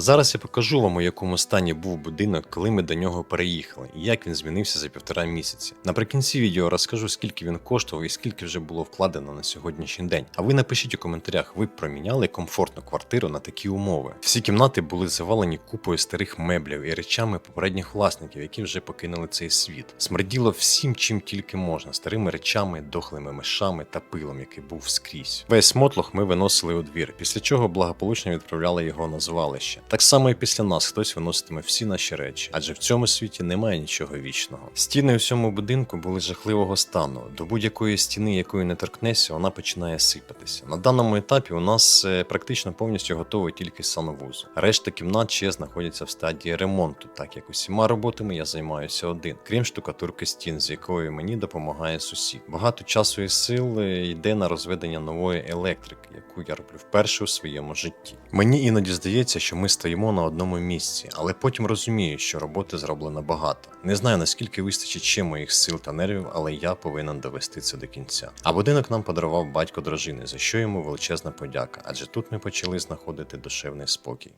Зараз я покажу вам, у якому стані був будинок, коли ми до нього переїхали, і як він змінився за півтора місяці. Наприкінці відео розкажу, скільки він коштував і скільки вже було вкладено на сьогоднішній день. А ви напишіть у коментарях, ви б проміняли комфортну квартиру на такі умови. Всі кімнати були завалені купою старих меблів і речами попередніх власників, які вже покинули цей світ. Смерділо всім, чим тільки можна, старими речами, дохлими мишами та пилом, який був скрізь. Весь мотлох ми виносили у двір, після чого благополучно відправляли його на звалище. Так само і після нас хтось виноситиме всі наші речі, адже в цьому світі немає нічого вічного. Стіни у всьому будинку були жахливого стану. До будь-якої стіни, якої не торкнешся, вона починає сипатися. На даному етапі у нас е, практично повністю готовий тільки санвуз. Решта кімнат ще знаходяться в стадії ремонту, так як усіма роботами я займаюся один, крім штукатурки стін, з якою мені допомагає сусід. Багато часу і сил е, йде на розведення нової електрики, яку я роблю вперше у своєму житті. Мені іноді здається, що ми стоїмо на одному місці, але потім розумію, що роботи зроблено багато. Не знаю наскільки вистачить ще моїх сил та нервів, але я повинен довести це до кінця. А будинок нам подарував батько дружини, за що йому величезна подяка, адже тут ми почали знаходити душевний спокій.